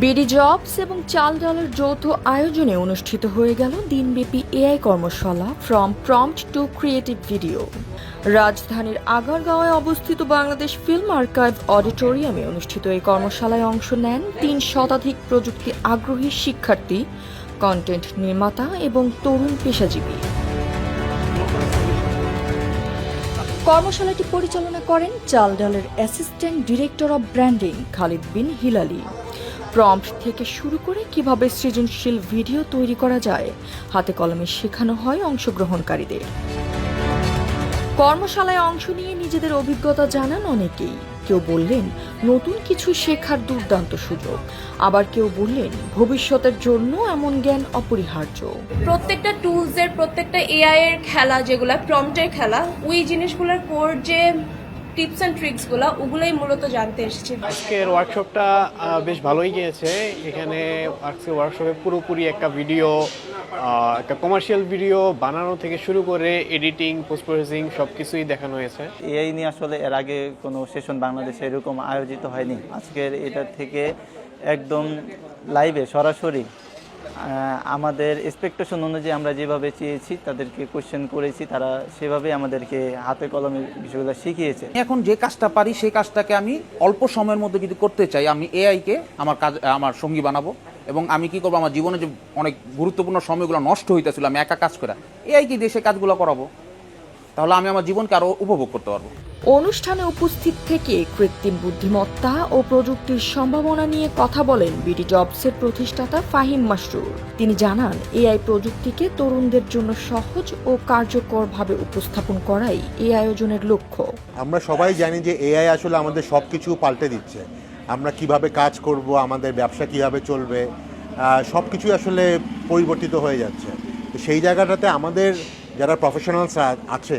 BD jobs এবং চাল ডালের যৌথ আয়োজনে অনুষ্ঠিত হয়ে গেল দিনব্যাপী এআই কর্মশালা from prompt to creative video. রাজধানীর আগারগাঁওয়ে অবস্থিত বাংলাদেশ ফিল্ম আর্কাইভ অডিটোরিয়ামে অনুষ্ঠিত এই কর্মশালায় অংশ নেন তিন শতাধিক প্রযুক্তি আগ্রহী শিক্ষার্থী কন্টেন্ট নির্মাতা এবং তরুণ পেশাজীবী। কর্মশালাটি পরিচালনা করেন চাল ডালের assistant director of branding Khalid Bin Hilali. Prompt থেকে শুরু করে কীভাবে সৃজনশীল ভিডিও তৈরি করা যায়, হাতে কলমে শেখানো হয় অংশগ্রহণকারীদের। কর্মশালায় অংশ নিয়ে নিজেদের অভিজ্ঞতা জানান অনেকেই। কেউ বললেন, নতুন কিছু শেখার দুর্দান্ত সুযোগ। আবার কেউ বললেন, ভবিষ্যতের জন্য এমন জ্ঞান অপরিহার্য। প্রত্যেকটা টুলসের প্রত্যেকটা এআই এর খেলা, যেগুলা প্রম্পটের খেলা, ওই জিনিসগুলোর কোর যে টিপস অ্যান্ড ট্রিক্সগুলো ওগুলোই মূলত জানতে এসেছি। আজকের ওয়ার্কশপটা বেশ ভালোই গিয়েছে। এখানে আজকের ওয়ার্কশপে পুরোপুরি একটা ভিডিও একটা কমার্শিয়াল ভিডিও বানানো থেকে শুরু করে এডিটিং পোস্ট প্রসেসিং সব কিছুই দেখানো হয়েছে। এআই নিয়ে আসলে এর আগে কোনো সেশন বাংলাদেশে এরকম আয়োজিত হয়নি। আজকের এটা থেকে একদম লাইভে সরাসরি আমাদের এক্সপেকটেশন অনুযায়ী আমরা যেভাবে চেয়েছি, তাদেরকে কোশ্চেন করেছি, তারা সেভাবে আমাদেরকে হাতে কলমে বিষয়গুলো শিখিয়েছে। এখন যে কাজটা পারি, সেই কাজটাকে আমি অল্প সময়ের মধ্যে যদি করতে চাই, আমি এআইকে আমার কাজ, আমার সঙ্গী বানাবো এবং আমি কি করব, আমার জীবনে যে অনেক গুরুত্বপূর্ণ সময়গুলো নষ্ট হইতেছিল, আমি একা কাজ করে এআইকে দিয়ে সেই কাজগুলো করাবো, তাহলে আমি আমার জীবনকে আরও উপভোগ করতে পারব। অনুষ্ঠানে উপস্থিত থেকে কৃত্রিম বুদ্ধিমত্তা ও প্রযুক্তির সম্ভাবনা নিয়ে কথা বলেন বিডি জবসের প্রতিষ্ঠাতা ফাহিম মাসরুর তিনি জানান, এআই প্রযুক্তিকে তরুণদের জন্য সহজ ও কার্যকরভাবে উপস্থাপন করাই এ আয়োজনের লক্ষ্য। আমরা সবাই জানি যে এআই আসলে আমাদের সব কিছু পাল্টে দিচ্ছে। আমরা কীভাবে কাজ করব, আমাদের ব্যবসা কীভাবে চলবে সব কিছুই আসলে পরিবর্তিত হয়ে যাচ্ছে। সেই জায়গাটাতে আমাদের যারা প্রফেশনালস আছে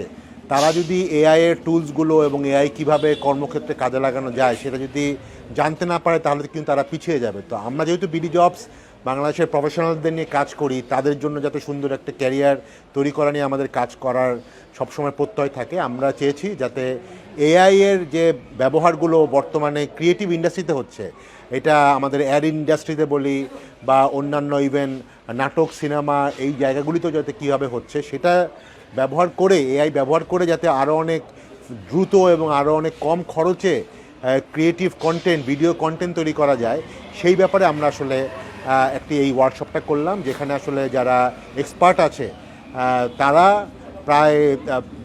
তারা যদি এআই এর টুলসগুলো এবং এআই কীভাবে কর্মক্ষেত্রে কাজে লাগানো যায় সেটা যদি জানতে না পারে, তাহলে কিন্তু তারা পিছিয়ে যাবে। তো আমরা যেহেতু বিডি জবস বাংলাদেশের প্রফেশনালদের নিয়ে কাজ করি, তাদের জন্য যাতে সুন্দর একটা ক্যারিয়ার তৈরি করা নিয়ে আমাদের কাজ করার সবসময় প্রত্যয় থাকে, আমরা চেয়েছি যাতে এআই এর যে ব্যবহারগুলো বর্তমানে ক্রিয়েটিভ ইন্ডাস্ট্রিতে হচ্ছে, এটা আমাদের অ্যাড ইন্ডাস্ট্রিতে বলি বা অন্যান্য ইভেন নাটক, সিনেমা এই জায়গাগুলিতেও যাতে কীভাবে হচ্ছে, সেটা ব্যবহার করে এআই ব্যবহার করে যাতে আরও অনেক দ্রুত এবং আরও অনেক কম খরচে ক্রিয়েটিভ কন্টেন্ট ভিডিও কন্টেন্ট তৈরি করা যায়। সেই ব্যাপারে আমরা আসলে একটি এই ওয়ার্কশপটা করলাম, যেখানে আসলে যারা এক্সপার্ট আছে তারা প্রায়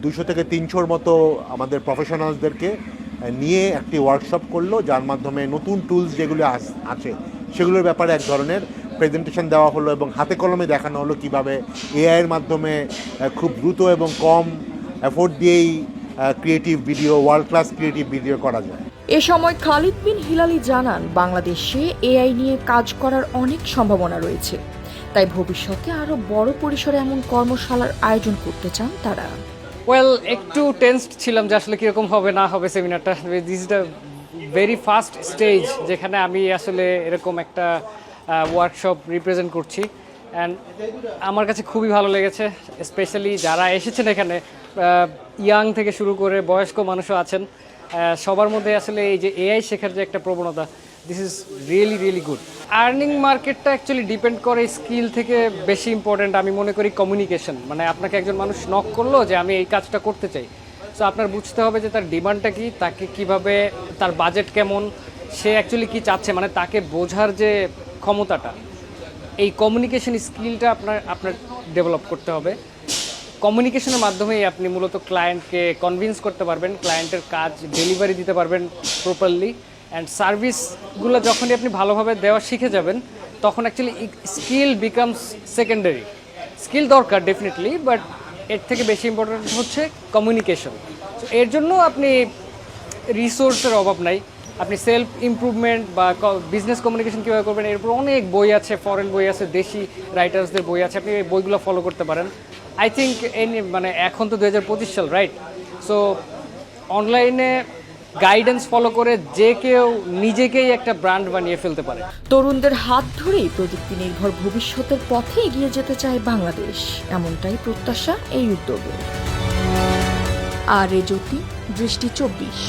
দুশো থেকে তিনশোর মতো আমাদের প্রফেশনালসদেরকে নিয়ে একটি ওয়ার্কশপ করল, যার মাধ্যমে নতুন টুলস যেগুলো আছে, সেগুলোর ব্যাপারে এক ধরনের প্রেজেন্টেশন দেওয়া হলো এবং হাতে কলমে দেখানো হলো কীভাবে এআইয়ের মাধ্যমে খুব দ্রুত এবং কম এফোর্ট দিয়েই creative video world class creative video করা যায়। এ সময় খালিদ বিন হিলালি জানান বাংলাদেশে এআই নিয়ে কাজ করার অনেক সম্ভাবনা রয়েছে। তাই ভবিষ্যতে আরও বড় পরিসরে এমন কর্মশালার আয়োজন করতে চান তারা। ওয়েল একটু টেন্সড ছিলাম যে আসলে কীরকম হবে না হবে সেমিনারটা this is the very first stage যেখানে আমি আসলে এরকম একটা ওয়ার্কশপ রিপ্রেজেন্ট করছি। অ্যান্ড আমার কাছে খুবই ভালো লেগেছে স্পেশালি যারা এসেছেন এখানে ইয়াং থেকে শুরু করে বয়স্ক মানুষও আছেন। সবার মধ্যে আসলে এই যে এআই শেখার যে একটা প্রবণতা this is really really good earning মার্কেটটা অ্যাকচুয়ালি ডিপেন্ড করে স্কিল থেকে বেশি ইম্পর্ট্যান্ট আমি মনে করি কমিউনিকেশন মানে আপনাকে একজন মানুষ নক করল যে আমি এই কাজটা করতে চাই। সো আপনার বুঝতে হবে যে তার ডিমান্ডটা কি, তাকে কীভাবে, তার বাজেট কেমন, সে অ্যাকচুয়ালি কি চাচ্ছে? মানে তাকে বোঝার যে ক্ষমতাটা, এই কমিউনিকেশন স্কিলটা আপনার আপনার ডেভেলপ করতে হবে। কমিউনিকেশনের মাধ্যমেই আপনি মূলত ক্লায়েন্টকে কনভিন্স করতে পারবেন ক্লায়েন্টের কাজ ডেলিভারি দিতে পারবেন প্রপারলি অ্যান্ড সার্ভিসগুলো যখনই আপনি ভালোভাবে দেওয়া শিখে যাবেন, তখন actually skill becomes secondary skill দরকার ডেফিনেটলি বাট এর থেকে বেশি ইম্পর্টেন্ট হচ্ছে কমিউনিকেশন এর জন্য আপনি রিসোর্সের অভাব নাই। আপনি সেলফ ইমপ্রুভমেন্ট বা বিজনেস কমিউনিকেশন কীভাবে করবেন, এর উপর অনেক বই আছে ফরেন বই আছে, দেশি রাইটার্সদের বই আছে, আপনি এই বইগুলো ফলো করতে পারেন। আই থিঙ্ক মানে এখন তো দু হাজার পঁচিশ সাল রাইট সো অনলাইনে গাইডেন্স ফলো করে যে কেউ নিজেকেই একটা ব্র্যান্ড বানিয়ে ফেলতে পারে। তরুণদের হাত ধরেই প্রযুক্তি নির্ভর ভবিষ্যতের পথে এগিয়ে যেতে চায় বাংলাদেশ। এমনটাই প্রত্যাশা এই উদ্যোগে। আর এ জ্যোতি দৃষ্টি চব্বিশ।